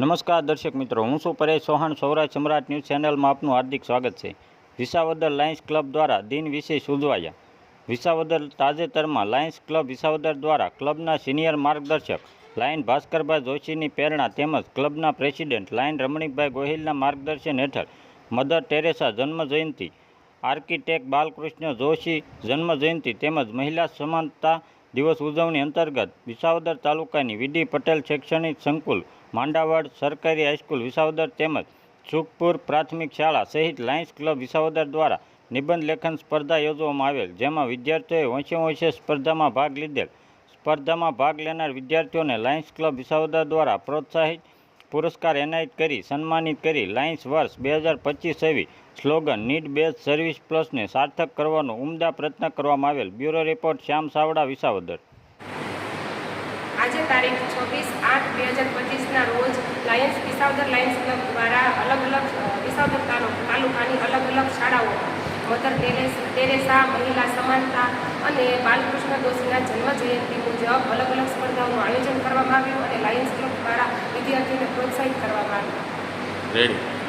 નમસ્કાર દર્શક મિત્રો, હું છું પરેશ ચૌહાણ, સૌરાષ્ટ્ર સમ્રાટ ન્યૂઝ ચેનલમાં આપનું હાર્દિક સ્વાગત છે. વિસાવદર લાયન્સ ક્લબ દ્વારા દિન વિશેષ ઉજવાયા. વિસાવદર તાજેતરમાં લાયન્સ ક્લબ વિસાવદર દ્વારા ક્લબના સિનિયર માર્ગદર્શક લાયન ભાસ્કરભાઈ જોશીની પ્રેરણા તેમજ ક્લબના પ્રેસિડેન્ટ લાયન રમણીકભાઈ ગોહિલના માર્ગદર્શન હેઠળ મધર ટેરેસા જન્મજયંતિ, આર્કિટેક્ટ બાલકૃષ્ણ જોશી જન્મજયંતિ તેમજ મહિલા સમાનતા દિવસ ઉજવણી અંતર્ગત વિસાવદર તાલુકાની વીડી પટેલ શૈક્ષણિક સંકુલ, માંડાવાડ સરકારી હાઈસ્કૂલ વિસાવદર તેમજ સુખપુર પ્રાથમિક શાળા સહિત લાયન્સ ક્લબ વિસાવદર દ્વારા નિબંધ લેખન સ્પર્ધા યોજવામાં આવેલ, જેમાં વિદ્યાર્થીઓએ વંશે વંશે સ્પર્ધામાં ભાગ લીધેલ. સ્પર્ધામાં ભાગ લેનાર વિદ્યાર્થીઓને લાયન્સ ક્લબ વિસાવદર દ્વારા પ્રોત્સાહિત પુરસ્કાર એનાયત કરી, સન્માનિત કરી લાયન્સ વર્ષ બે હજાર પચીસ એવી સ્લોગન નીડ બેઝ સર્વિસ પ્લસને સાર્થક કરવાનો ઉમદા પ્રયત્ન કરવામાં આવેલ. Bureau report, Shyam Savda, Visavadar. આજે તારીખ છવ્વીસ આઠ બે હજાર પચીસના રોજ લાયન્સ વિસાવદર લાયન્સ ક્લબ દ્વારા અલગ અલગ વિસાવદર તાલુકાની અલગ અલગ શાળાઓ, મધર ટેરેસ, ટેરેસા, મહિલા સમાનતા અને બાલકૃષ્ણ દોશીના જન્મ જયંતિ મુજબ અલગ અલગ સ્પર્ધાઓનું ready.